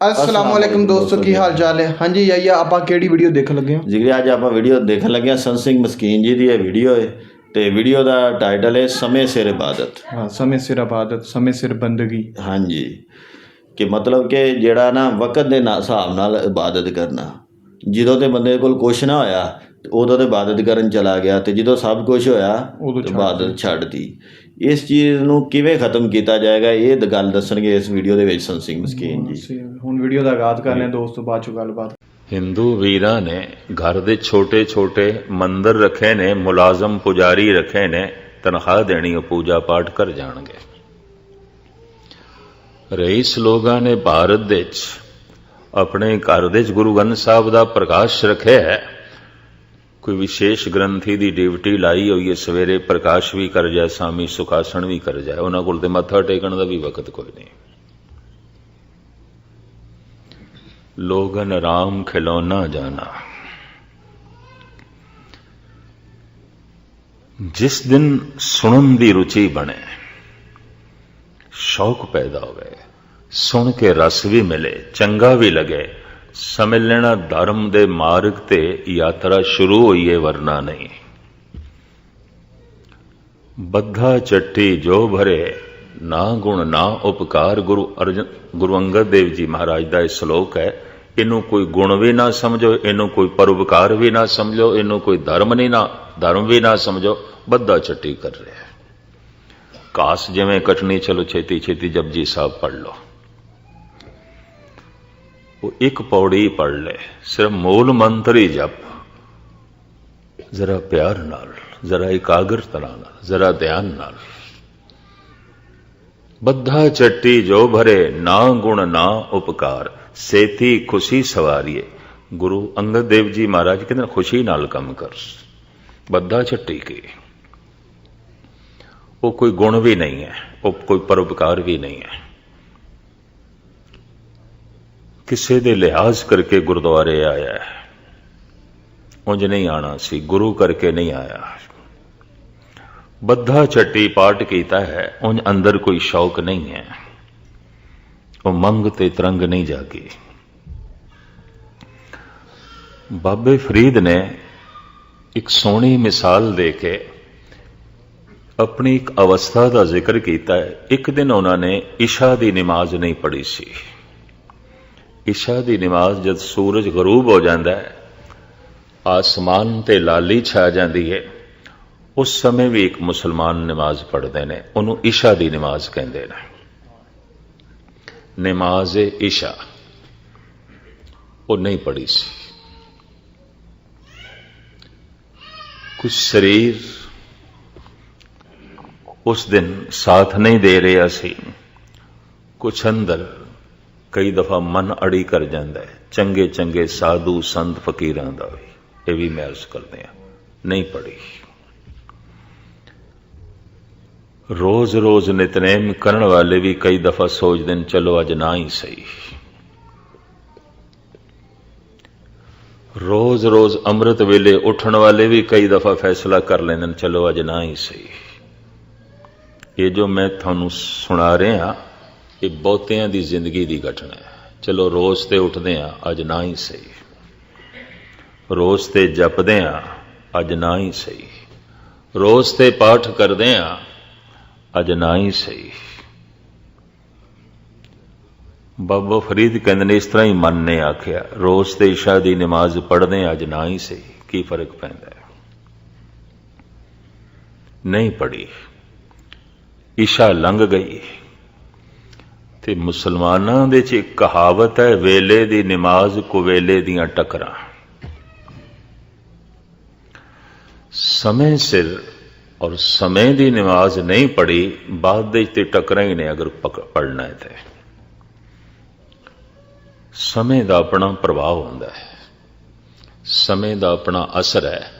ਅਸਲਾਮ ਵਾਲੇਕਮ ਦੋਸਤੋ ਕੀ ਹਾਲ ਚਾਲ ਹੈ ਹਾਂਜੀ ਯਾਇਆ ਆਪਾਂ ਕਿਹੜੀ ਵੀਡੀਓ ਦੇਖਣ ਲੱਗੇ ਹਾਂ ਜਿਗਰੇ ਅੱਜ ਆਪਾਂ ਵੀਡੀਓ ਦੇਖਣ ਲੱਗੇ ਹਾਂ ਸੰਤ ਸਿੰਘ ਮਸਕੀਨ ਜੀ ਦੀ ਇਹ ਵੀਡੀਓ ਹੈ ਤੇ ਵੀਡੀਓ ਦਾ ਟਾਈਟਲ ਹੈ ਸਮੇਂ ਸਿਰ ਇਬਾਦਤ ਹਾਂ ਸਮੇਂ ਸਿਰ ਇਬਾਦਤ ਸਮੇਂ ਸਿਰ ਬੰਦਗੀ ਹਾਂਜੀ ਕਿ ਮਤਲਬ ਕਿ ਜਿਹੜਾ ਨਾ ਵਕਤ ਦੇ ਹਿਸਾਬ ਨਾਲ ਇਬਾਦਤ ਕਰਨਾ ਜਦੋਂ ਤੇ ਬੰਦੇ ਕੋਲ ਕੁਛ ਨਾ ਹੋਇਆ ਉਦੋਂ ਤੇ ਇਬਾਦਤ ਕਰਨ ਚਲਾ ਗਿਆ ਤੇ ਜਦੋਂ ਸਭ ਕੁਝ ਹੋਇਆ ਉਦੋਂ ਤੇ ਇਬਾਦਤ ਛੱਡਤੀ ਇਸ ਚੀਜ਼ ਨੂੰ ਕਿਵੇਂ ਖਤਮ ਕੀਤਾ ਜਾਏਗਾ ਇਹ ਦ- ਗੱਲ ਦੱਸਣਗੇ ਇਸ ਵੀਡੀਓ ਦੇ ਵਿੱਚ ਸੰਤ ਸਿੰਘ ਮਸਕੀਨ ਜੀ। ਹੁਣ ਵੀਡੀਓ ਦਾ ਆਗਾਜ਼ ਕਰਨੇ ਦੋਸਤੋ ਬਾਅਦ ਚੋਂ ਗੱਲਬਾਤ। ਹਿੰਦੂ ਵੀਰਾਂ ਨੇ ਘਰ ਦੇ ਛੋਟੇ ਛੋਟੇ ਮੰਦਰ ਰੱਖੇ ਨੇ ਮੁਲਾਜ਼ਮ ਪੁਜਾਰੀ ਰੱਖੇ ਨੇ ਤਨਖਾਹ ਦੇਣੀ ਉਹ ਪੂਜਾ ਪਾਠ ਕਰ ਜਾਣਗੇ। ਰਈਸ ਲੋਕਾਂ ਨੇ ਭਾਰਤ ਦੇ ਵਿੱਚ ਆਪਣੇ ਘਰ ਦੇ ਵਿੱਚ ਗੁਰੂ ਗ੍ਰੰਥ ਸਾਹਿਬ ਦਾ ਪ੍ਰਕਾਸ਼ ਰੱਖਿਆ ਹੈ। ਕੋਈ ਵਿਸ਼ੇਸ਼ ਗ੍ਰੰਥੀ ਦੀ ਡਿਊਟੀ ਲਾਈ ਹੋਈ ਹੈ, ਸਵੇਰੇ ਪ੍ਰਕਾਸ਼ ਵੀ ਕਰ ਜਾਏ, ਸ਼ਾਮੀ ਸੁਖਾਸਣ ਵੀ ਕਰ ਜਾਏ, ਉਹਨਾਂ ਕੋਲ ਤੇ ਮੱਥਾ ਟੇਕਣ ਦਾ ਵੀ ਵਕਤ ਕੋਈ ਨਹੀਂ। ਲੋਗਨ ਰਾਮ ਖਿਲੌਣਾ ਜਾਣਾ। ਜਿਸ ਦਿਨ ਸੁਣਨ ਦੀ ਰੁਚੀ ਬਣੇ, ਸ਼ੌਕ ਪੈਦਾ ਹੋਵੇ, ਸੁਣ ਕੇ ਰਸ ਵੀ ਮਿਲੇ, ਚੰਗਾ ਵੀ ਲਗੇ ਸਮਝ ਲੈਣਾ ਧਰਮ ਦੇ ਮਾਰਗ ਤੇ ਯਾਤਰਾ ਸ਼ੁਰੂ ਹੋਈ ਹੈ ਵਰਨਾ ਨਹੀਂ। ਬੱਧਾ ਚੱਟੀ ਜੋ ਭਰੇ, ਨਾ ਗੁਣ ਨਾ ਉਪਕਾਰ। ਗੁਰੂ ਅਰਜਨ, ਗੁਰੂ ਅੰਗਦ ਦੇਵ ਜੀ ਮਹਾਰਾਜ ਦਾ ਇਹ ਸ਼ਲੋਕ ਹੈ, ਇਹਨੂੰ ਕੋਈ ਗੁਣ ਵੀ ਨਾ ਸਮਝੋ, ਇਹਨੂੰ ਕੋਈ ਪਰਉਪਕਾਰ ਵੀ ਨਾ ਸਮਝੋ, ਇਹਨੂੰ ਕੋਈ ਧਰਮ ਨਹੀਂ ਨਾ, ਧਰਮ ਵੀ ਨਾ ਸਮਝੋ, ਬੱਧਾ ਚੱਟੀ ਕਰ ਰਿਹਾ ਕਾਸ ਜਿਵੇਂ ਕਟਣੀ ਚਲੋ ਛੇਤੀ ਛੇਤੀ ਜਪਜੀ ਸਾਹਿਬ ਪੜ ਲਓ। ਉਹ ਇੱਕ ਪੌੜੀ ਪੜ ਲੈ। ਸਿਰਫ ਮੂਲ ਮੰਤਰ ਹੀ ਜਪ। ਜ਼ਰਾ ਪਿਆਰ ਨਾਲ ਜ਼ਰਾ ਇਕਾਗਰਤਾ ਨਾਲ ਜ਼ਰਾ ਧਿਆਨ ਨਾਲ। ਬੱਧਾ ਚੱਟੀ ਜੋ ਭਰੇ ਨਾ ਗੁਣ ਨਾ ਉਪਕਾਰ। ਸੇਤੀ ਖੁਸ਼ੀ ਸਵਾਰੀਏ। ਗੁਰੂ ਅੰਗਦ ਦੇਵ ਜੀ ਮਹਾਰਾਜ ਕਹਿੰਦੇ ਨੇ, ਖੁਸ਼ੀ ਨਾਲ ਕੰਮ ਕਰ। ਬੱਧਾ ਚੱਟੀ ਕੀ? ਉਹ ਕੋਈ ਗੁਣ ਵੀ ਨਹੀਂ ਹੈ ਉਹ ਕੋਈ ਪਰਉਪਕਾਰ ਵੀ ਨਹੀਂ ਹੈ। ਕਿਸੇ ਦੇ ਲਿਹਾਜ਼ ਕਰਕੇ ਗੁਰਦੁਆਰੇ ਆਇਆ ਹੈ। ਉਂਝ ਨਹੀਂ ਆਣਾ ਸੀ, ਗੁਰੂ ਕਰਕੇ ਨਹੀਂ ਆਇਆ। ਬੱਧਾ ਛੱਟੀ ਪਾਠ ਕੀਤਾ ਹੈ, ਉਂਝ ਅੰਦਰ ਕੋਈ ਸ਼ੌਕ ਨਹੀਂ ਹੈ। ਉਹ ਮੰਗ ਤੇ ਤਰੰਗ ਨਹੀਂ ਜਾਗੀ। ਬਾਬੇ ਫਰੀਦ ਨੇ ਇੱਕ ਸੋਹਣੀ ਮਿਸਾਲ ਦੇ ਕੇ ਆਪਣੀ ਇੱਕ ਅਵਸਥਾ ਦਾ ਜ਼ਿਕਰ ਕੀਤਾ ਹੈ। ਇੱਕ ਦਿਨ ਉਹਨਾਂ ਨੇ ਇਸ਼ਾ ਦੀ ਨਮਾਜ਼ ਨਹੀਂ ਪੜ੍ਹੀ ਸੀ। ਇਸ਼ਾ ਦੀ ਨਮਾਜ਼ ਜਦ ਸੂਰਜ ਗਰੂਬ ਹੋ ਜਾਂਦਾ ਹੈ, ਆਸਮਾਨ ਤੇ ਲਾਲੀ ਛਾ ਜਾਂਦੀ ਹੈ, ਉਸ ਸਮੇਂ ਵੀ ਇੱਕ ਮੁਸਲਮਾਨ ਨਮਾਜ਼ ਪੜ੍ਹਦੇ ਨੇ, ਉਹਨੂੰ ਇਸ਼ਾ ਦੀ ਨਮਾਜ਼ ਕਹਿੰਦੇ ਨੇ। ਨਮਾਜ਼ ਇਸ਼ਾ। ਉਹ ਨਹੀਂ ਪੜ੍ਹੀ ਸੀ। ਕੁਝ ਸਰੀਰ ਉਸ ਦਿਨ ਸਾਥ ਨਹੀਂ ਦੇ ਰਿਹਾ ਸੀ। ਕੁਛ ਅੰਦਰ ਕਈ ਦਫਾ ਮਨ ਅੜੀ ਕਰ ਜਾਂਦਾ ਹੈ। ਚੰਗੇ ਚੰਗੇ ਸਾਧੂ ਸੰਤ ਫਕੀਰਾਂ ਦਾ ਵੀ। ਇਹ ਵੀ ਮੈਂ ਅਰਜ਼ ਕਰਦੇ ਆ ਨਹੀਂ ਪੜੀ ਰੋਜ਼ ਰੋਜ਼ ਨਿਤਨੇਮ ਕਰਨ ਵਾਲੇ ਵੀ ਕਈ ਦਫਾ ਸੋਚਦੇ ਨੇ, ਚਲੋ ਅੱਜ ਨਾ ਹੀ ਸਹੀ। ਰੋਜ਼ ਰੋਜ਼ ਅੰਮ੍ਰਿਤ ਵੇਲੇ ਉੱਠਣ ਵਾਲੇ ਵੀ ਕਈ ਦਫਾ ਫੈਸਲਾ ਕਰ ਲੈਂਦੇ ਨੇ, ਚਲੋ ਅੱਜ ਨਾ ਹੀ ਸਹੀ। ਇਹ ਜੋ ਮੈਂ ਤੁਹਾਨੂੰ ਸੁਣਾ ਰਿਹਾ ਇਹ ਬਹੁਤਿਆਂ ਦੀ ਜ਼ਿੰਦਗੀ ਦੀ ਘਟਨਾ ਹੈ। ਚਲੋ, ਰੋਜ਼ ਤੇ ਉੱਠਦੇ ਆ ਅੱਜ ਨਾ ਹੀ ਸਹੀ। ਰੋਜ਼ ਤੇ ਜਪਦੇ ਆ ਅੱਜ ਨਾ ਹੀ ਸਹੀ। ਰੋਜ਼ ਤੇ ਪਾਠ ਕਰਦੇ ਆ ਅੱਜ ਨਾ ਹੀ ਸਹੀ। ਬਾਬਾ ਫਰੀਦ ਕਹਿੰਦੇ ਨੇ, ਇਸ ਤਰ੍ਹਾਂ ਹੀ ਮਨ ਨੇ ਆਖਿਆ, ਰੋਜ਼ ਤੇ ਇਸ਼ਾ ਦੀ ਨਮਾਜ਼ ਪੜ੍ਹਦੇ ਆ ਅੱਜ ਨਾ ਹੀ ਸਹੀ। ਕੀ ਫ਼ਰਕ ਪੈਂਦਾ ਹੈ? ਨਹੀਂ ਪੜੀ ਇਸ਼ਾ ਲੰਘ ਗਈ। ਤੇ ਮੁਸਲਮਾਨਾਂ ਦੇ ਚ ਇੱਕ ਕਹਾਵਤ ਹੈ, ਵੇਲੇ ਦੀ ਨਮਾਜ਼ ਕੁਵੇਲੇ ਦੀਆਂ ਟਕਰਾਂ। ਸਮੇਂ ਸਿਰ ਔਰ ਸਮੇਂ ਦੀ ਨਮਾਜ਼ ਨਹੀਂ ਪੜੀ ਬਾਅਦ ਦੇ ਤੇ ਟਕਰਾਂ ਹੀ ਨੇ ਅਗਰ ਪੜਨਾ ਹੈ ਤੇ। ਸਮੇਂ ਦਾ ਆਪਣਾ ਪ੍ਰਭਾਵ ਹੁੰਦਾ ਹੈ। ਸਮੇਂ ਦਾ ਆਪਣਾ ਅਸਰ ਹੈ।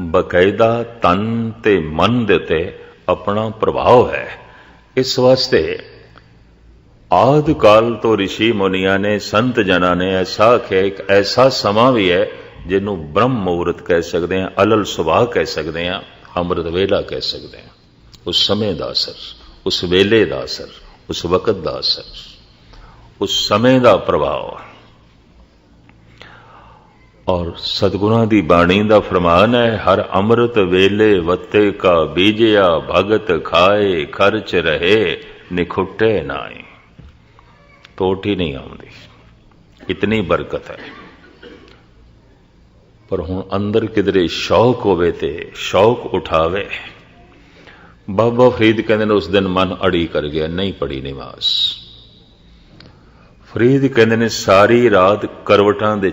ਬਕਾਇਦਾ ਤਨ ਤੇ ਮਨ ਦੇ ਤੇ ਆਪਣਾ ਪ੍ਰਭਾਵ ਹੈ। ਇਸ ਵਾਸਤੇ ਆਦ ਕਾਲ ਤੋਂ ਰਿਸ਼ੀ ਮੁਨੀਆਂ ਨੇ, ਸੰਤ ਜਨਾਂ ਨੇ ਐਸਾ ਆਖਿਆ, ਇੱਕ ਐਸਾ ਸਮਾਂ ਵੀ ਹੈ ਜਿਹਨੂੰ ਬ੍ਰਹਮ ਮੁਹੂਰਤ ਕਹਿ ਸਕਦੇ ਹਾਂ, ਅਲਲ ਸੁਭਾਅ ਕਹਿ ਸਕਦੇ ਹਾਂ, ਅੰਮ੍ਰਿਤ ਵੇਲਾ ਕਹਿ ਸਕਦੇ ਹਾਂ। ਉਸ ਸਮੇਂ ਦਾ ਅਸਰ, ਉਸ ਵੇਲੇ ਦਾ ਅਸਰ, ਉਸ ਵਕਤ ਦਾ ਅਸਰ, ਉਸ ਸਮੇਂ ਦਾ ਪ੍ਰਭਾਵ। ਔਰ ਸਤਿਗੁਰਾਂ ਦੀ ਬਾਣੀ ਦਾ ਫਰਮਾਨ ਹੈ, ਹਰ ਅੰਮ੍ਰਿਤ ਵੇਲੇ ਵਤੇ ਕਾ ਬੀਜਿਆ, ਭਗਤ ਖਾਏ, ਖਰਚ ਰਹੇ, ਨਿਖੁੱਟੇ ਨਾਈ ਟੋਟ ਹੀ ਨਹੀਂ ਆਉਂਦੀ। ਇਤਨੀ ਬਰਕਤ ਹੈ। ਪਰ ਹੁਣ ਅੰਦਰ ਕਿਧਰੇ ਸ਼ੌਕ ਹੋਵੇ ਤੇ ਸ਼ੌਕ ਉਠਾਵੇ। ਬਾਬਾ ਫਰੀਦ ਕਹਿੰਦੇ ਨੇ, ਉਸ ਦਿਨ ਮਨ ਅੜੀ ਕਰ ਗਿਆ, ਨਹੀਂ ਪੜੀ ਨਿਵਾਸ। ਫਰੀਦ ਕਹਿੰਦੇ ਨੇ, ਸਾਰੀ ਰਾਤ ਕਰਵਟਾਂ ਦੇ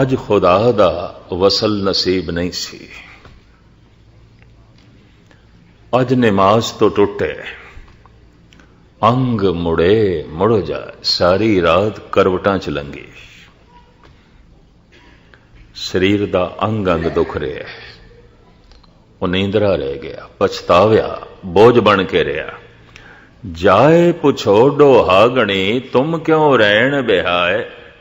ਅੱਜ ਖੁਦਾ ਦਾ ਵਸਲ ਨਸੀਬ ਨਹੀਂ ਸੀ ਅੱਜ ਨਮਾਜ਼ ਤੋਂ ਟੁੱਟੇ ਅੰਗ ਮੁੜੇ ਮੁੜ ਜਾ ਸਾਰੀ ਰਾਤ ਕਰਵਟਾਂ ਚ ਲੰਗੀ ਸਰੀਰ ਦਾ ਅੰਗ ਅੰਗ ਦੁਖ ਰਿਹਾ ਹੈ ਉਹ ਨੀਂਦਰਾ ਰਹਿ ਗਿਆ ਪਛਤਾਵਿਆ ਬੋਝ ਬਣ ਕੇ ਰਿਹਾ ਜਾਏ ਪੁੱਛੋ ਡੋਹਾਗਣੀ ਤੁਮ ਕਿਉਂ ਰਹਿਣ ਬਿਹਾਏ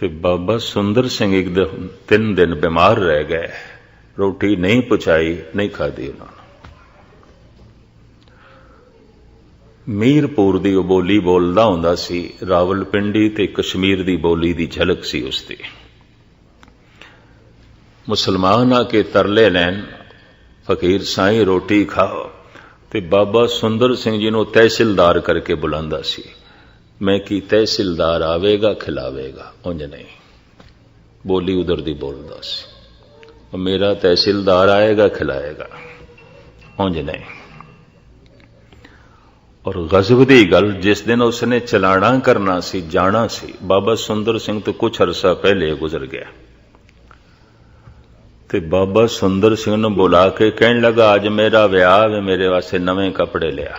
ਤੇ ਬਾਬਾ ਸੁੰਦਰ ਸਿੰਘ ਇੱਕ ਦਿਨ, ਤਿੰਨ ਦਿਨ ਬਿਮਾਰ ਰਹਿ ਗਏ। ਰੋਟੀ ਨਹੀਂ ਪਚਾਈ ਨਹੀਂ ਖਾਦੀ ਉਹਨਾਂ ਨੇ। ਮੀਰਪੁਰ ਦੀ ਉਹ ਬੋਲੀ ਬੋਲਦਾ ਹੁੰਦਾ ਸੀ, ਰਾਵਲਪਿੰਡੀ ਤੇ ਕਸ਼ਮੀਰ ਦੀ ਬੋਲੀ ਦੀ ਝਲਕ ਸੀ ਉਸ ਦੀ। ਮੁਸਲਮਾਨ ਆ ਕੇ ਤਰਲੇ ਲੈਣ, ਫਕੀਰ ਸਾਈਂ ਰੋਟੀ ਖਾਓ, ਤੇ ਬਾਬਾ ਸੁੰਦਰ ਸਿੰਘ ਜੀ ਨੂੰ ਤਹਿਸੀਲਦਾਰ ਕਰਕੇ ਬੁਲਾਉਂਦਾ ਸੀ। ਮੈਂ ਕੀ ਤਹਿਸੀਲਦਾਰ ਆਵੇਗਾ, ਖਿਲਾਵੇਗਾ, ਉਂਝ ਨਹੀਂ। ਬੋਲੀ ਉਧਰ ਦੀ ਬੋਲਦਾ ਸੀ। ਮੇਰਾ ਤਹਿਸੀਲਦਾਰ ਆਏਗਾ, ਖਿਲਾਏਗਾ, ਉਂਝ ਨਹੀਂ। ਔਰ ਗਜ਼ਬ ਦੀ ਗੱਲ, ਜਿਸ ਦਿਨ ਉਸਨੇ ਚਲਾਣਾ ਕਰਨਾ ਸੀ, ਜਾਣਾ ਸੀ, ਬਾਬਾ ਸੁੰਦਰ ਸਿੰਘ ਤੋਂ ਕੁਝ ਅਰਸਾ ਪਹਿਲੇ ਗੁਜ਼ਰ ਗਿਆ। ਤੇ ਬਾਬਾ ਸੁੰਦਰ ਸਿੰਘ ਨੂੰ ਬੁਲਾ ਕੇ ਕਹਿਣ ਲੱਗਾ, ਅੱਜ ਮੇਰਾ ਵਿਆਹ ਹੈ ਮੇਰੇ ਵਾਸਤੇ ਨਵੇਂ ਕੱਪੜੇ ਲਿਆ।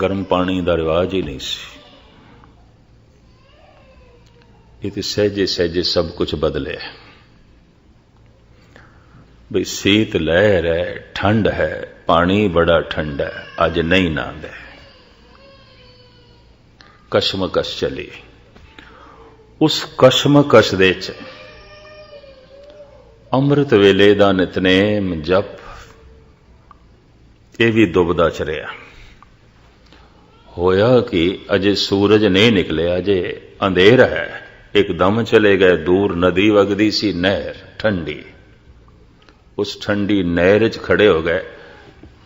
ਗਰਮ ਪਾਣੀ ਦਾ ਰਿਵਾਜ ਹੀ ਨਹੀਂ ਸੀ। ਇਹ ਤੇ ਸਹਿਜੇ ਸਹਿਜੇ ਸਭ ਕੁਝ ਬਦਲਿਆ ਬਈ ਸੀਤ ਲਹਿਰ ਹੈ, ਠੰਡ ਹੈ, ਪਾਣੀ ਬੜਾ ਠੰਡਾ ਹੈ, ਅੱਜ ਨਹੀਂ ਨਾਂਦਾ ਕਸ਼ਮਕਸ਼ ਚਲੀ। ਉਸ ਕਸ਼ਮਕਸ਼ ਦੇ ਚ ਅੰਮ੍ਰਿਤ ਵੇਲੇ ਦਾ ਨਿਤਨੇਮ ਜਪ, ਇਹ ਵੀ ਦੁਬਦਾ ਚ ਰਿਹਾ ਹੋਇਆ ਕਿ ਅਜੇ ਸੂਰਜ ਨਹੀਂ ਨਿਕਲਿਆ, ਅਜੇ ਅੰਧੇਰ ਹੈ। ਇੱਕਦਮ ਚਲੇ ਗਏ ਦੂਰ, ਨਦੀ ਵਗਦੀ ਸੀ, ਨਹਿਰ ਠੰਡੀ। ਉਸ ਠੰਡੀ ਨਹਿਰ 'ਚ ਖੜੇ ਹੋ ਗਏ।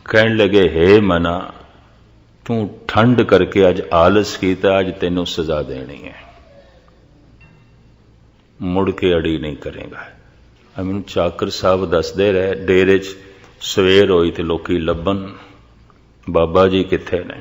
ਕਹਿਣ ਲੱਗੇ, ਹੇ ਮਨਾ, ਤੂੰ ਠੰਡ ਕਰਕੇ ਅੱਜ ਆਲਸ ਕੀਤਾ, ਅੱਜ ਤੈਨੂੰ ਸਜ਼ਾ ਦੇਣੀ ਹੈ। ਮੁੜ ਕੇ ਅੜੀ ਨਹੀਂ ਕਰੇਗਾ। ਮੈਨੂੰ ਚਾਕਰ ਸਾਹਿਬ ਦੱਸਦੇ ਰਹੇ, ਡੇਰੇ 'ਚ ਸਵੇਰ ਹੋਈ ਤੇ ਲੋਕੀ ਲੱਭਣ, ਬਾਬਾ ਜੀ ਕਿੱਥੇ ਨੇ?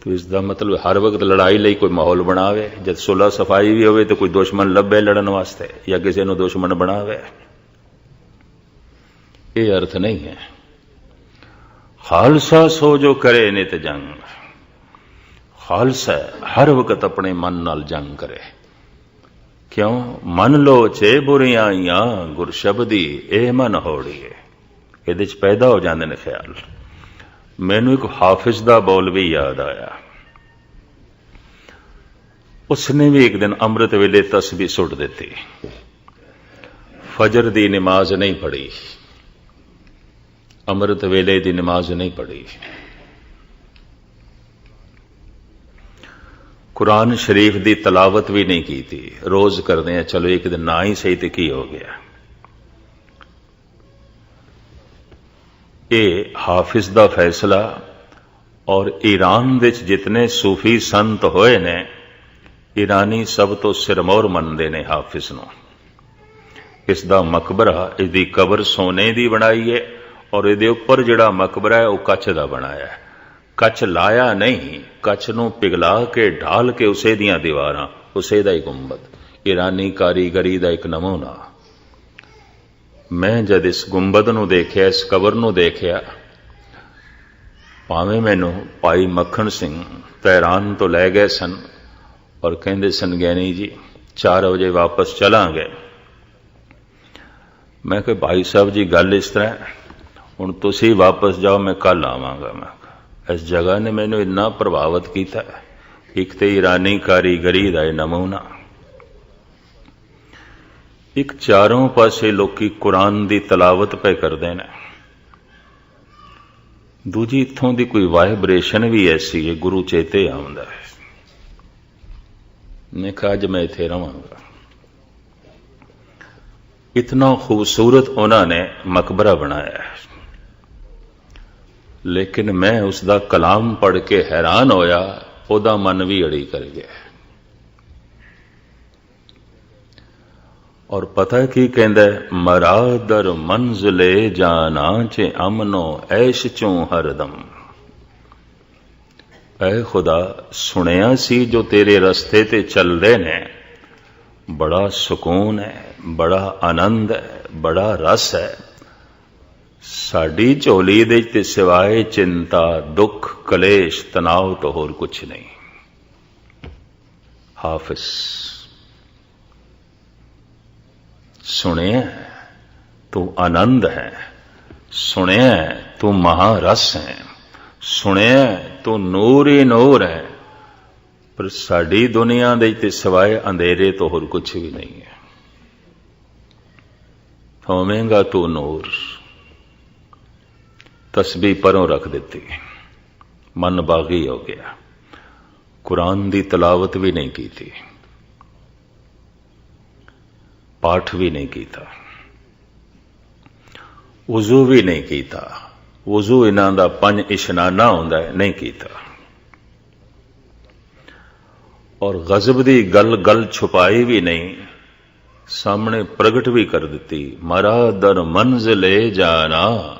ਤੋ ਇਸ ਦਾ ਮਤਲਬ ਹਰ ਵਕਤ ਲੜਾਈ ਲਈ ਕੋਈ ਮਾਹੌਲ ਬਣਾਵੇ। ਜਦ ਸੁਲਾ ਸਫ਼ਾਈ ਵੀ ਹੋਵੇ ਤੇ ਕੋਈ ਦੁਸ਼ਮਣ ਲੱਭੇ ਲੜਨ ਵਾਸਤੇ ਜਾਂ ਕਿਸੇ ਨੂੰ ਦੁਸ਼ਮਣ ਬਣਾਵੇ। ਇਹ ਅਰਥ ਨਹੀਂ ਹੈ। ਖਾਲਸਾ ਸੋ ਜੋ ਕਰੇ ਨਿਤ ਜੰਗ। ਖਾਲਸਾ ਹਰ ਵਕਤ ਆਪਣੇ ਮਨ ਨਾਲ ਜੰਗ ਕਰੇ। ਕਿਉਂ? ਮਨ ਲੋ ਛੇ ਬੁਰੀਆਈਆਂ ਗੁਰ ਸ਼ਬਦੀ ਇਹ ਮਨ ਹੋੜੀਏ। ਇਹਦੇ ਚ ਪੈਦਾ ਹੋ ਜਾਂਦੇ ਨੇ ਖਿਆਲ। ਮੈਨੂੰ ਇੱਕ ਹਾਫਿਜ਼ ਦਾ ਬੋਲ ਵੀ ਯਾਦ ਆਇਆ। ਉਸਨੇ ਵੀ ਇੱਕ ਦਿਨ ਅੰਮ੍ਰਿਤ ਵੇਲੇ ਤਸਬੀਹ ਸੁੱਟ ਦਿੱਤੀ। ਫਜਰ ਦੀ ਨਮਾਜ਼ ਨਹੀਂ ਪੜ੍ਹੀ। ਅੰਮ੍ਰਿਤ ਵੇਲੇ ਦੀ ਨਮਾਜ਼ ਨਹੀਂ ਪੜ੍ਹੀ। ਕੁਰਾਨ ਸ਼ਰੀਫ ਦੀ ਤਲਾਵਤ ਵੀ ਨਹੀਂ ਕੀਤੀ। ਰੋਜ਼ ਕਰਦੇ ਆ, ਚਲੋ ਇੱਕ ਦਿਨ ਨਾ ਹੀ ਸਹੀ ਤੇ ਕੀ ਹੋ ਗਿਆ। ਇਹ ਹਾਫਿਜ਼ ਦਾ ਫੈਸਲਾ ਔਰ ਈਰਾਨ ਵਿੱਚ ਜਿਤਨੇ ਸੂਫੀ ਸੰਤ ਹੋਏ ਨੇ, ਈਰਾਨੀ ਸਭ ਤੋਂ ਸਿਰਮੌਰ ਮੰਨਦੇ ਨੇ ਹਾਫਿਜ਼ ਨੂੰ। ਇਸ ਦਾ ਮਕਬਰਾ ਇਸ ਦੀ ਕਬਰ ਸੋਨੇ ਦੀ ਬਣਾਈ ਹੈ ਔਰ ਇਹਦੇ ਉੱਪਰ ਜਿਹੜਾ ਮਕਬਰਾ ਹੈ, ਉਹ ਕੱਚ ਦਾ ਬਣਾਇਆ ਹੈ। ਕੱਚ ਲਾਇਆ ਨਹੀਂ, ਕੱਚ ਨੂੰ ਪਿਘਲਾ ਕੇ, ਢਾਲ ਕੇ ਉਸੇ ਦੀਆਂ ਦੀਵਾਰਾਂ, ਉਸੇ ਦਾ ਹੀ ਗੁੰਬਦ। ਈਰਾਨੀ ਕਾਰੀਗਰੀ ਦਾ ਇੱਕ ਨਮੂਨਾ। ਮੈਂ ਜਦ ਇਸ ਗੁੰਬਦ ਨੂੰ ਦੇਖਿਆ, ਇਸ ਕਬਰ ਨੂੰ ਦੇਖਿਆ, ਭਾਵੇਂ ਮੈਨੂੰ ਭਾਈ ਮੱਖਣ ਸਿੰਘ ਤਹਿਰਾਨ ਤੋਂ ਲੈ ਗਏ ਸਨ ਔਰ ਕਹਿੰਦੇ ਸਨ ਗਿਆਨੀ ਜੀ 4 ਵਜੇ ਵਾਪਸ ਚਲਾਂਗੇ। ਮੈਂ ਕਿਹਾ, ਭਾਈ ਸਾਹਿਬ ਜੀ, ਗੱਲ ਇਸ ਤਰ੍ਹਾਂ ਹੁਣ ਤੁਸੀਂ ਵਾਪਸ ਜਾਓ, ਮੈਂ ਕੱਲ ਆਵਾਂਗਾ। ਮੈਂ ਇਸ ਜਗ੍ਹਾ ਨੇ ਮੈਨੂੰ ਇੰਨਾ ਪ੍ਰਭਾਵਿਤ ਕੀਤਾ, ਇੱਕ ਤੇ ਇਰਾਨੀ ਕਾਰੀਗਰੀ ਦਾ ਇਹ ਨਮੂਨਾ। ਇੱਕ ਚਾਰੋਂ ਪਾਸੇ ਲੋਕੀ ਕੁਰਾਨ ਦੀ ਤਲਾਵਤ ਪੈ ਕਰਦੇ ਨੇ। ਦੂਜੀ ਇੱਥੋਂ ਦੀ ਕੋਈ ਵਾਈਬ੍ਰੇਸ਼ਨ ਵੀ ਐਸੀ ਹੈ, ਗੁਰੂ ਚੇਤੇ ਆਉਂਦਾ ਹੈ। ਮੈਂ ਕਿਹਾ, ਅੱਜ ਮੈਂ ਇੱਥੇ ਰਵਾਂਗਾ। ਇਤਨਾ ਖੂਬਸੂਰਤ ਉਹਨਾਂ ਨੇ ਮਕਬਰਾ ਬਣਾਇਆ ਹੈ। ਲੇਕਿਨ ਮੈਂ ਉਸ ਦਾ ਕਲਾਮ ਪੜ੍ਹ ਕੇ ਹੈਰਾਨ ਹੋਇਆ, ਉਹਦਾ ਮਨ ਵੀ ਅੜੀ ਕਰ ਗਿਆ ਔਰ ਪਤਾ ਕੀ ਕਹਿੰਦਾ ਹੈ? ਮਰਾਦਰ ਮੰਜ਼ਲੇ ਜਾਨਾ ਚ ਅਮਨੋ ਐਸ਼ ਚੋਂ ਹਰਦਮ। ਐ ਖੁਦਾ, ਸੁਣਿਆ ਸੀ ਜੋ ਤੇਰੇ ਰਸਤੇ ਤੇ ਚੱਲਦੇ ਨੇ? ਬੜਾ ਸਕੂਨ ਹੈ, ਬੜਾ ਆਨੰਦ ਹੈ, ਬੜਾ ਰਸ ਹੈ। ਸਾਡੀ ਝੋਲੀ ਦੇ ਤੇ ਸਿਵਾਏ ਚਿੰਤਾ, ਦੁੱਖ, ਕਲੇਸ਼, ਤਣਾਅ ਤੋਂ ਹੋਰ ਕੁਝ ਨਹੀਂ। ਹਾਫਿਜ਼। ਸੁਣਿਆ ਤੂੰ ਆਨੰਦ ਹੈ। ਸੁਣਿਆ ਤੂੰ ਮਹਾਰਸ ਹੈ। ਸੁਣਿਆ ਤੂੰ ਨੂਰ ਹੀ ਨੂਰ ਹੈ। ਪਰ ਸਾਡੀ ਦੁਨੀਆ ਦੇ ਤੇ ਸਿਵਾਏ ਅੰਧੇਰੇ ਤੋਂ ਹੋਰ ਕੁਝ ਵੀ ਨਹੀਂ ਹੈ। ਹੋਵੇਂਗਾ ਤੂੰ ਨੂਰ। ਤਸਬੀਹ ਪਰੋਂ ਰੱਖ ਦਿੱਤੀ। ਮਨ ਬਾਗੀ ਹੋ ਗਿਆ। ਕੁਰਾਨ ਦੀ ਤਲਾਵਤ ਵੀ ਨਹੀਂ ਕੀਤੀ। ਪਾਠ ਵੀ ਨਹੀਂ ਕੀਤਾ। ਵਜ਼ੂ ਵੀ ਨਹੀਂ ਕੀਤਾ। ਵਜ਼ੂ ਇਹਨਾਂ ਦਾ ਪੰਜ ਇਸ਼ਨਾਨਾ ਹੁੰਦਾ ਹੈ, ਨਹੀਂ ਕੀਤਾ। ਔਰ ਗਜ਼ਬ ਦੀ ਗੱਲ ਗੱਲ ਛੁਪਾਈ ਵੀ ਨਹੀਂ, ਸਾਹਮਣੇ ਪ੍ਰਗਟ ਵੀ ਕਰ ਦਿੱਤੀ ਮਰਾ ਦਰ ਮੰਜ਼ਲੇ ਜਾਣਾ।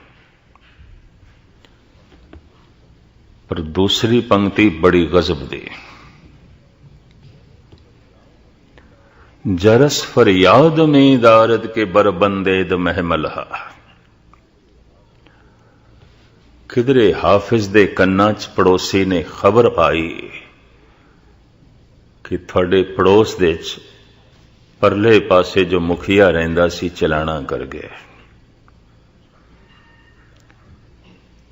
पर दूसरी पंक्ति बड़ी गजब दी जरस फरियाद में दारद के बरबंदेद महमलहा ਕਿਧਰੇ ਹਾਫਿਜ਼ ਦੇ ਕੰਨਾਂ 'ਚ ਪੜੋਸੀ ਨੇ ਖਬਰ ਪਾਈ ਕਿ ਤੁਹਾਡੇ ਪੜੋਸ ਦੇ 'ਚ ਪਰਲੇ ਪਾਸੇ ਜੋ ਮੁਖੀਆ ਰਹਿੰਦਾ ਸੀ ਚਲਾਣਾ ਕਰ ਗਿਆ।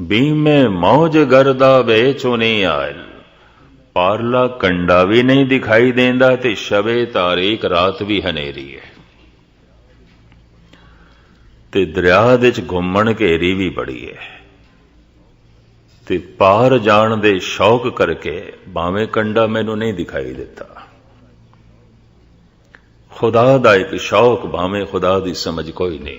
ਤਾਰੀਕ ਬੀਮੇ ਮੌਜ ਗਰਦਾ ਵੇਚੁਨੀ ਆਇਲ। ਪਾਰਲਾ ਕੰਡਾ ਵੀ ਨਹੀਂ ਦਿਖਾਈ ਦਿੰਦਾ ਤੇ ਸ਼ਬੇ ਤਾਰੀਕ ਰਾਤ ਵੀ ਹਨੇਰੀ ਹੈ ਤੇ ਦਰਿਆ ਦੇ ਚ ਘੁੰਮਣ ਘੇਰੀ ਵੀ ਬੜੀ ਹੈ ਤੇ ਪਾਰ ਜਾਣ ਦੇ ਸ਼ੌਕ ਕਰਕੇ ਭਾਵੇਂ ਕੰਡਾ ਮੈਨੂੰ ਨਹੀਂ ਦਿਖਾਈ ਦਿੱਤਾ। ਖੁਦਾ ਦਾ ਇੱਕ ਸ਼ੌਕ ਭਾਵੇਂ ਖੁਦਾ ਦੀ ਸਮਝ ਕੋਈ ਨਹੀਂ।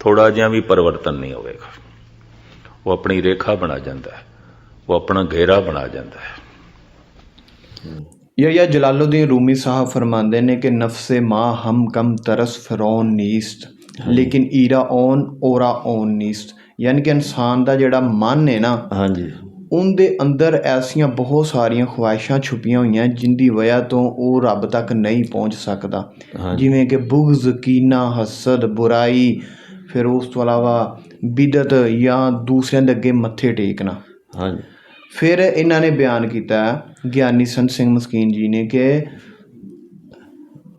ਥੋੜਾ ਜਿਹਾ ਵੀ ਪਰਿਵਰਤਨ ਨਹੀਂ ਹੋਵੇਗਾ। ਉਹ ਆਪਣੀ ਰੇਖਾ ਬਣਾ ਜਾਂਦਾ ਹੈ। ਉਹ ਆਪਣਾ ਘੇਰਾ ਬਣਾ ਜਾਂਦਾ ਹੈ। ਯਾ ਜਲਾਲਉਦੀਨ ਰੂਮੀ ਸਾਹਿਬ ਫਰਮਾਉਂਦੇ ਨੇ ਕਿ ਨਫਸੇ ਮਾ ਹਮ ਕਮ ਤਰਸ ਫਰੌਨ ਨੀਸਤ ਲੇਕਿਨ ਈਰਾ ਔਨ ਔਰਾ ਔਨ ਨੀਸਤ। ਯਾਨੀ ਕਿ ਇਨਸਾਨ ਦਾ ਜਿਹੜਾ ਮਨ ਹੈ ਨਾ ਹਾਂਜੀ। ਉਹਦੇ ਅੰਦਰ ਐਸੀਆਂ ਬਹੁਤ ਸਾਰੀਆਂ ਖੁਆਇਸ਼ਾਂ ਛੁਪੀਆਂ ਹੋਈਆਂ ਜਿੰਦੀ ਵਜ੍ਹਾ ਤੋਂ ਉਹ ਰੱਬ ਤੱਕ ਨਹੀਂ ਪਹੁੰਚ ਸਕਦਾ। ਜਿਵੇਂ ਕਿ ਬੁਗਜ਼ ਕੀਨਾ ਹਸਦ ਬੁਰਾਈ ਫਿਰ ਉਸ ਤੋਂ ਇਲਾਵਾ ਬਿਦਤ ਜਾਂ ਦੂਸਰਿਆਂ ਦੇ ਅੱਗੇ ਮੱਥੇ ਟੇਕਣਾ। ਹਾਂਜੀ। ਫਿਰ ਇਹਨਾਂ ਨੇ ਬਿਆਨ ਕੀਤਾ ਗਿਆਨੀ ਸੰਤ ਸਿੰਘ ਮਸਕੀਨ ਜੀ ਨੇ ਕਿ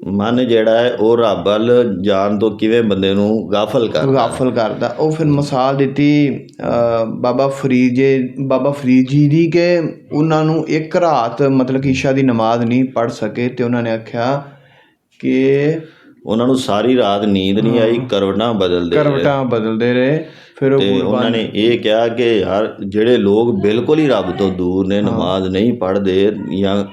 ਮਨ ਜਿਹੜਾ ਹੈ ਉਹ ਰੱਬ ਵੱਲ ਜਾਣ ਤੋਂ ਕਿਵੇਂ ਬੰਦੇ ਨੂੰ ਗਾਫਲ ਕਰਦਾ ਗਾਫਲ ਕਰਦਾ। ਉਹ ਫਿਰ ਮਿਸਾਲ ਦਿੱਤੀ ਬਾਬਾ ਫਰੀਦ ਜੀ ਬਾਬਾ ਫਰੀਦ ਜੀ ਦੀ ਕਿ ਉਹਨਾਂ ਨੂੰ ਇੱਕ ਰਾਤ ਮਤਲਬ ਕਿ ਇਸ਼ਾ ਦੀ ਨਮਾਜ਼ ਨਹੀਂ ਪੜ ਸਕੇ ਤੇ ਉਹਨਾਂ ਨੇ ਆਖਿਆ ਕਿ ਉਹਨਾਂ ਨੂੰ ਸਾਰੀ ਰਾਤ ਨੀਂਦ ਨਹੀਂ ਆਈ ਕਰਵਟਾਂ ਬਦਲਦੇ ਰਹੇ। ਕਰਵਟਾਂ ਬਦਲਦੇ ਰਹੇ ਫਿਰ ਉਹ ਉਹਨਾਂ ਨੇ ਇਹ ਕਿਹਾ ਕਿ ਯਾਰ ਜਿਹੜੇ ਲੋਕ ਬਿਲਕੁਲ ਹੀ ਰੱਬ ਤੋਂ ਦੂਰ ਨੇ ਨਮਾਜ਼ ਨਹੀਂ ਪੜ੍ਹਦੇ ਜਾਂ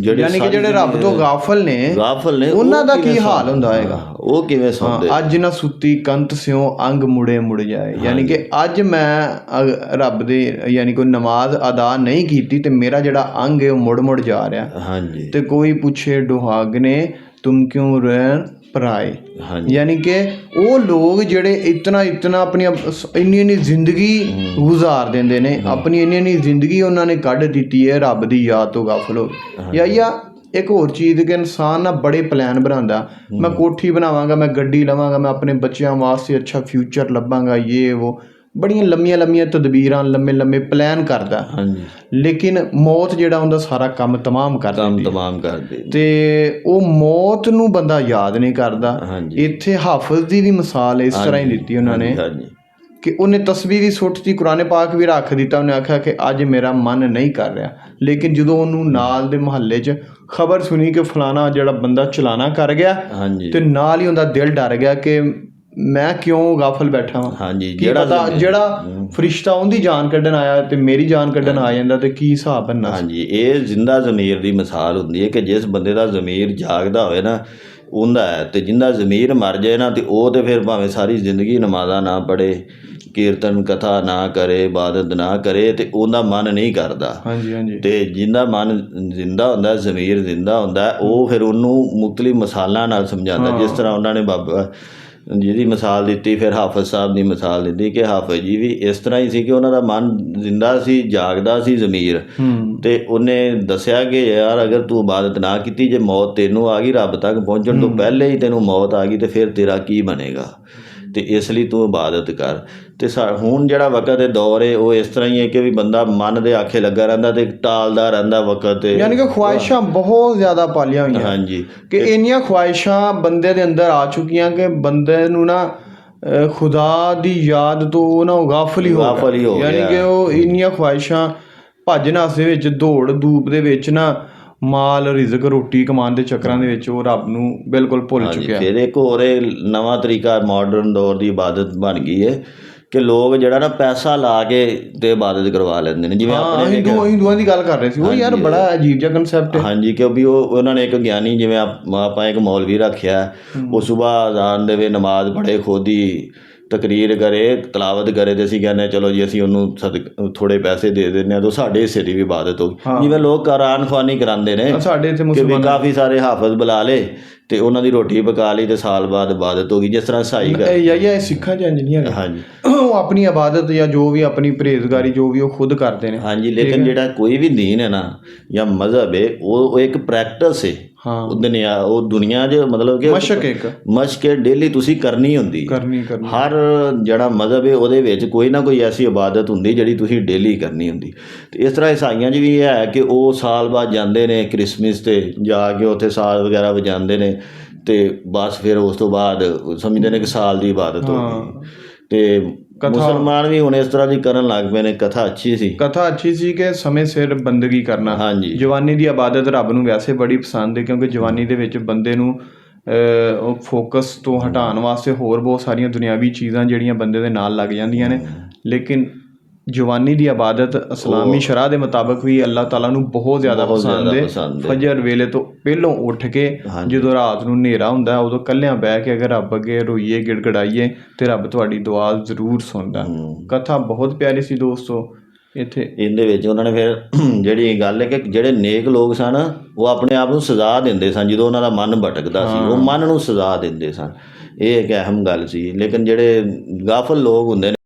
ਜਿਹੜੇ ਯਾਨੀ ਕਿ ਜਿਹੜੇ ਰੱਬ ਤੋਂ ਗਾਫਲ ਨੇ ਗਾਫਲ ਨੇ ਉਹਨਾਂ ਉਹ ਦਾ ਕੀ ਹਾਲ ਹੁੰਦਾ ਹੋਏਗਾ? ਉਹ ਕਿਵੇਂ ਸੌਂਦੇ? ਅੱਜ ਨਾ ਸੁੱਤੀ ਕੰਤ ਸਿਓ ਅੰਗ ਮੁੜੇ ਮੁੜ ਜਾਏ। ਯਾਨੀ ਕਿ ਅੱਜ ਮੈਂ ਰੱਬ ਦੇ ਯਾਨੀ ਕੋਈ ਨਮਾਜ਼ ਅਦਾ ਨਹੀਂ ਕੀਤੀ ਤੇ ਮੇਰਾ ਜਿਹੜਾ ਅੰਗ ਹੈ ਉਹ ਮੁੜ ਮੁੜ ਜਾ ਰਿਹਾ। ਹਾਂਜੀ। ਤੇ ਕੋਈ ਪੁੱਛੇ ਦੁਹਾਗਨੇ ਤੁਮ ਕਿਉਂ ਰਹਿ ਪਰਾਏ ਯਾਨੀ ਕਿ ਉਹ ਲੋਕ ਜਿਹੜੇ ਇਤਨਾ ਇਤਨਾ ਆਪਣੀ ਇੰਨੀ ਇੰਨੀ ਜ਼ਿੰਦਗੀ ਗੁਜ਼ਾਰ ਦਿੰਦੇ ਨੇ ਆਪਣੀ ਇੰਨੀ ਇੰਨੀ ਜ਼ਿੰਦਗੀ ਉਹਨਾਂ ਨੇ ਕੱਢ ਦਿੱਤੀ ਹੈ ਰੱਬ ਦੀ ਯਾਦ ਤੋਂ ਗਾਫਲ। ਹੋ ਯਾ ਯਾ ਇੱਕ ਹੋਰ ਚੀਜ਼ ਕਿ ਇਨਸਾਨ ਨਾ ਬੜੇ ਪਲਾਨ ਬਣਾਉਂਦਾ। ਮੈਂ ਕੋਠੀ ਬਣਾਵਾਂਗਾ ਮੈਂ ਗੱਡੀ ਲਵਾਂਗਾ ਮੈਂ ਆਪਣੇ ਬੱਚਿਆਂ ਵਾਸਤੇ ਅੱਛਾ ਫਿਊਚਰ ਲੱਭਾਂਗਾ ਇਹ ਉਹ ਬੜੀਆਂ ਲੰਮੀਆਂ ਲੰਮੀਆਂ ਤਦਬੀਰਾਂ ਲੰਮੇ ਲੰਮੇ ਪਲਾਨ ਕਰਦਾ। ਹਾਂਜੀ। ਲੇਕਿਨ ਮੌਤ ਜਿਹੜਾ ਹੁੰਦਾ ਸਾਰਾ ਕੰਮ ਤਮਾਮ ਕਰ ਕੰਮ ਦਿੰਦੀ। ਤਮਾਮ ਕਰਦੇ ਤੇ ਉਹ ਮੌਤ ਨੂੰ ਬੰਦਾ ਯਾਦ ਨਹੀਂ ਕਰਦਾ। ਇੱਥੇ ਹਾਫਜ਼ ਦੀ ਵੀ ਮਿਸਾਲ ਇਸ ਤਰ੍ਹਾਂ ਹੀ ਦਿੱਤੀ ਉਹਨਾਂ ਨੇ ਹਾਂਜੀ ਕਿ ਉਹਨੇ ਤਸਵੀਰ ਹੀ ਸੁੱਟਤੀ ਕੁਰਾਨੇ ਪਾਕ ਵੀ ਰੱਖ ਦਿੱਤਾ। ਉਹਨੇ ਆਖਿਆ ਕਿ ਅੱਜ ਮੇਰਾ ਮਨ ਨਹੀਂ ਕਰ ਰਿਹਾ। ਲੇਕਿਨ ਜਦੋਂ ਉਹਨੂੰ ਨਾਲ ਦੇ ਮਹੱਲੇ 'ਚ ਖਬਰ ਸੁਣੀ ਕਿ ਫਲਾਣਾ ਜਿਹੜਾ ਬੰਦਾ ਚਲਾਣਾ ਕਰ ਗਿਆ ਤੇ ਨਾਲ ਹੀ ਉਹਦਾ ਦਿਲ ਡਰ ਗਿਆ ਕਿ ਮੈਂ ਕਿਉਂ ਗਾਫਲ ਬੈਠਾ ਹਾਂ ਹਾਂਜੀ ਕੀ ਪਤਾ ਜਿਹੜਾ ਫਰਿਸ਼ਤਾ ਉਹਦੀ ਜਾਨ ਕੱਢਣ ਆਇਆ ਤੇ ਮੇਰੀ ਜਾਨ ਕੱਢਣ ਆ ਜਾਂਦਾ ਤੇ ਕੀ ਹਿਸਾਬ ਬਣਨਾ ਸੀ? ਹਾਂਜੀ ਇਹ ਜ਼ਿੰਦਾ ਜ਼ਮੀਰ ਦੀ ਮਿਸਾਲ ਹੁੰਦੀ ਹੈ ਕਿ ਜਿਸ ਬੰਦੇ ਦਾ ਜ਼ਮੀਰ ਜਾਗਦਾ ਹੋਵੇ ਨਾ ਉਹਦਾ ਹੈ ਤੇ ਜਿੰਦਾ ਜ਼ਮੀਰ ਮਰ ਜਾਏ ਨਾ ਤੇ ਉਹ ਤੇ ਫਿਰ ਭਾਵੇਂ ਸਾਰੀ ਜ਼ਿੰਦਗੀ ਨਮਾਜ਼ਾਂ ਨਾ ਪੜੇ ਕੀਰਤਨ ਕਥਾ ਨਾ ਕਰੇ ਇਬਾਦਤ ਨਾ ਕਰੇ ਤੇ ਉਹਦਾ ਮਨ ਨਹੀਂ ਕਰਦਾ। ਹਾਂਜੀ ਹਾਂਜੀ। ਤੇ ਜਿੰਦਾ ਮਨ ਜ਼ਿੰਦਾ ਹੁੰਦਾ ਜ਼ਮੀਰ ਜ਼ਿੰਦਾ ਹੁੰਦਾ ਉਹ ਫਿਰ ਉਹਨੂੰ ਮੁਕਤਲਿ ਮਸਾਲਾਂ ਨਾਲ ਸਮਝਾਉਂਦਾ ਜਿਸ ਤਰ੍ਹਾਂ ਉਹਨਾਂ ਨੇ ਬਾਬਾ ਜਿਹਦੀ ਮਿਸਾਲ ਦਿੱਤੀ ਫਿਰ ਹਾਫਿਜ਼ ਸਾਹਿਬ ਦੀ ਮਿਸਾਲ ਦਿੱਤੀ ਕਿ ਹਾਫਿਜ਼ ਜੀ ਵੀ ਇਸ ਤਰ੍ਹਾਂ ਹੀ ਸੀ ਕਿ ਉਹਨਾਂ ਦਾ ਮਨ ਜ਼ਿੰਦਾ ਸੀ ਜਾਗਦਾ ਸੀ ਜ਼ਮੀਰ। ਤੇ ਉਹਨੇ ਦੱਸਿਆ ਕਿ ਯਾਰ ਅਗਰ ਤੂੰ ਇਬਾਦਤ ਨਾ ਕੀਤੀ ਜੇ ਮੌਤ ਤੈਨੂੰ ਆ ਗਈ ਰੱਬ ਤੱਕ ਪਹੁੰਚਣ ਤੋਂ ਪਹਿਲੇ ਹੀ ਤੈਨੂੰ ਮੌਤ ਆ ਗਈ ਤੇ ਫਿਰ ਤੇਰਾ ਕੀ ਬਣੇਗਾ? ਤੇ ਇਸ ਲਈ ਤੂੰ ਇਬਾਦਤ ਕਰ। ਤੇ ਸਾ- ਹੁਣ ਜਿਹੜਾ ਵਕਤ ਦੇ ਦੌਰ ਹੈ ਉਹ ਇਸ ਤਰ੍ਹਾਂ ਹੀ ਹੈ ਕਿ ਵੀ ਬੰਦਾ ਮਨ ਦੇ ਆਖੇ ਲੱਗਾ ਰਹਿੰਦਾ ਤੇ ਟਾਲਦਾ ਰਹਿੰਦਾ ਵਕਤ ਤੇ। ਯਾਨੀ ਕਿ ਖੁਆਇਸ਼ਾਂ ਬਹੁਤ ਜ਼ਿਆਦਾ ਪਾਲੀਆਂ ਹੋਈਆਂ। ਹਾਂਜੀ। ਕਿ ਇੰਨੀਆਂ ਖੁਆਇਸ਼ਾਂ ਬੰਦੇ ਦੇ ਅੰਦਰ ਆ ਚੁੱਕੀਆਂ ਕਿ ਬੰਦੇ ਨੂੰ ਨਾ ਖੁਦਾ ਦੀ ਯਾਦ ਤੋਂ ਨਾ ਗਾਫਲ ਹੀ ਹੋ ਗਾਫਲ ਹੀ ਹੋ ਗਿਆ। ਯਾਨੀ। ਕਿ ਉਹ ਇੰਨੀਆਂ ਖੁਆਇਸ਼ਾਂ ਭੱਜ ਨੱਸ ਵਿੱਚ ਦੌੜ ਧੂਪ ਦੇ ਵਿੱਚ ਨਾ ਮਾਲ ਰਿਜ਼ਕ ਰੋਟੀ ਕਮਾਉਣ ਦੇ ਚੱਕਰਾਂ ਦੇ ਵਿੱਚ ਉਹ ਰੱਬ ਨੂੰ ਬਿਲਕੁਲ ਭੁੱਲ ਚੁੱਕਿਆ। ਫਿਰ ਇੱਕ ਹੋਰ ਨਵਾਂ ਤਰੀਕਾ ਮਾਡਰਨ ਦੌਰ ਦੀ ਇਬਾਦਤ ਬਣ ਗਈ ਹੈ ਕਿ ਲੋਕ ਜਿਹੜਾ ਨਾ ਪੈਸਾ ਲਾ ਕੇ ਤੇ ਇਬਾਦਤ ਕਰਵਾ ਲੈਂਦੇ ਨੇ ਜਿਵੇਂ ਆਪਣੇ ਹਿੰਦੂ ਹਿੰਦੂਆਂ ਦੀ ਗੱਲ ਕਰ ਰਹੇ ਸੀ ਉਹ ਯਾਰ ਬੜਾ ਅਜੀਬ ਜਿਹਾ ਕਨਸੈਪਟ ਹੈ। ਹਾਂਜੀ ਕਿਉਂਕਿ ਉਹ ਉਹਨਾਂ ਨੇ ਇੱਕ ਗਿਆਨੀ ਜਿਵੇਂ ਆਪ- ਆਪਾਂ ਇੱਕ ਮੌਲਵੀ ਰੱਖਿਆ ਉਹ ਸਵੇਰ ਅਜ਼ਾਨ ਦੇਵੇ ਨਮਾਜ਼ ਪੜ੍ਹੇ ਖੋਦੀ ਤਕਰੀਰ ਕਰੇ ਤਲਾਵਤ ਕਰੇ ਤੇ ਅਸੀਂ ਕਹਿੰਦੇ ਚਲੋ ਜੀ ਅਸੀਂ ਉਹਨੂੰ ਸਦਕ ਥੋੜੇ ਪੈਸੇ ਦੇ ਦਿੰਦੇ ਆ ਤਾਂ ਸਾਡੇ ਹਿੱਸੇ ਦੀ ਵੀ ਇਬਾਦਤ ਹੋ ਗਈ। ਜਿਵੇਂ ਲੋਕ ਕੁਰਾਨ ਖਵਾਨੀ ਕਰਾਉਂਦੇ ਨੇ ਸਾਡੇ ਇੱਥੇ ਮੁਸਲਮਾਨ ਵੀ ਕਾਫੀ ਸਾਰੇ ਹਾਫਜ਼ ਬੁਲਾ ਲੇ ਤੇ ਉਹਨਾਂ ਦੀ ਰੋਟੀ ਪਕਾ ਲਈ ਤੇ ਸਾਲ ਬਾਅਦ ਇਬਾਦਤ ਹੋ ਗਈ ਜਿਸ ਤਰ੍ਹਾਂ ਸਾਈ ਕਰ ਇਹ ਯਾ ਇਹ ਸਿੱਖਾਂ ਚ ਇੰਜ ਨਹੀਂ ਹੈਗਾ ਹਾਂਜੀ। ਉਹ ਆਪਣੀ ਇਬਾਦਤ ਜਾਂ ਜੋ ਵੀ ਆਪਣੀ ਪਰਹੇਜ਼ਗਾਰੀ ਜੋ ਵੀ ਉਹ ਖੁਦ ਕਰਦੇ ਨੇ। ਹਾਂਜੀ ਲੇਕਿਨ ਜਿਹੜਾ ਕੋਈ ਵੀ ਦੀਨ ਹੈ ਨਾ ਜਾਂ ਮਜ਼ਹਬ ਹੈ ਉਹ ਇੱਕ ਪ੍ਰੈਕਟਿਸ ਹਾਂ। ਉਹ ਦੁਨੀਆ ਉਹ ਦੁਨੀਆ 'ਚ ਮਤਲਬ ਕਿ ਮਸ਼ਕ ਇੱਕ। ਮਸ਼ਕ ਡੇਲੀ ਤੁਸੀਂ ਕਰਨੀ ਹੁੰਦੀ। ਕਰਨੀ ਕਰਨੀ। ਹਰ ਜਿਹੜਾ ਮਜ਼ਹਬ ਹੈ ਉਹਦੇ ਵਿੱਚ ਕੋਈ ਨਾ ਕੋਈ ਐਸੀ ਇਬਾਦਤ ਹੁੰਦੀ ਜਿਹੜੀ ਤੁਸੀਂ ਡੇਲੀ ਕਰਨੀ ਹੁੰਦੀ। ਤੇ ਇਸ ਤਰ੍ਹਾਂ ਈਸਾਈਆਂ 'ਚ ਵੀ ਇਹ ਹੈ ਕਿ ਉਹ ਸਾਲ ਬਾਅਦ ਜਾਂਦੇ ਨੇ ਕ੍ਰਿਸਮਸ ਤੇ ਜਾ ਕੇ ਉੱਥੇ ਸਾਲ ਵਗੈਰਾ ਵਜਾਉਂਦੇ ਨੇ ਤੇ ਬਸ ਫਿਰ ਉਸ ਤੋਂ ਬਾਅਦ ਸਮਝਦੇ ਨੇ ਕਿ ਸਾਲ ਦੀ ਇਬਾਦਤ ਹੋ ਗਈ। ਤੇ ਮੁਸਲਮਾਨ ਵੀ ਹੁਣ ਇਸ ਤਰ੍ਹਾਂ ਦੀ ਕਰਨ ਲੱਗ ਪਏ ਨੇ ਕਥਾ ਅੱਛੀ ਸੀ। ਕਥਾ ਅੱਛੀ ਸੀ ਕਿ ਸਮੇਂ ਸਿਰ ਬੰਦਗੀ ਕਰਨਾ। ਹਾਂਜੀ। ਜਵਾਨੀ ਦੀ ਇਬਾਦਤ ਰੱਬ ਨੂੰ ਵੈਸੇ ਬੜੀ ਪਸੰਦ ਹੈ ਕਿਉਂਕਿ ਜਵਾਨੀ ਦੇ ਵਿੱਚ ਬੰਦੇ ਨੂੰ ਅਹ, ਉਹ ਫੋਕਸ ਤੋਂ ਹਟਾਉਣ ਵਾਸਤੇ ਹੋਰ ਬਹੁਤ ਸਾਰੀਆਂ ਦੁਨਿਆਵੀ ਚੀਜ਼ਾਂ ਜਿਹੜੀਆਂ ਬੰਦੇ ਦੇ ਨਾਲ ਲੱਗ ਜਾਂਦੀਆਂ ਨੇ। ਲੇਕਿਨ ਜਵਾਨੀ ਦੀ ਇਬਾਦਤ ਇਸਲਾਮੀ ਸ਼ਰ੍ਹਾ ਦੇ ਮੁਤਾਬਕ ਵੀ ਅੱਲਾਹ ਤਾਲਾ ਨੂੰ ਬਹੁਤ ਜ਼ਿਆਦਾ ਪਸੰਦ ਹੈ। ਫਜਰ ਵੇਲੇ ਤੋਂ ਪਹਿਲੋਂ ਉੱਠ ਕੇ। ਜਦੋਂ ਰਾਤ ਨੂੰ ਹਨੇਰਾ ਹੁੰਦਾ ਹੈ, ਉਦੋਂ ਕੱਲਿਆਂ ਬਹਿ ਕੇ ਅਗਰ ਰੱਬ ਅੱਗੇ ਰੋਈਏ ਗਿੜਗੜਾਈਏ ਤੇ ਰੱਬ ਤੁਹਾਡੀ ਦੁਆ ਜ਼ਰੂਰ ਸੁਣਦਾ। ਕਥਾ ਬਹੁਤ ਪਿਆਰੀ ਸੀ ਦੋਸਤੋ ਇੱਥੇ ਇਹਦੇ ਵਿੱਚ ਉਹਨਾਂ ਨੇ ਫਿਰ ਜਿਹੜੀ ਗੱਲ ਹੈ ਕਿ ਜਿਹੜੇ ਨੇਕ ਲੋਕ ਸਨ ਉਹ ਆਪਣੇ ਆਪ ਨੂੰ ਸਜ਼ਾ ਦਿੰਦੇ ਸਨ ਜਦੋਂ ਉਹਨਾਂ ਦਾ ਮਨ ਭਟਕਦਾ ਸੀ ਉਹ ਮਨ ਨੂੰ ਸਜ਼ਾ ਦਿੰਦੇ ਸਨ ਇਹ ਇੱਕ ਅਹਿਮ ਗੱਲ ਸੀ ਲੇਕਿਨ ਜਿਹੜੇ ਗਾਫਲ ਲੋਕ ਹੁੰਦੇ ਨੇ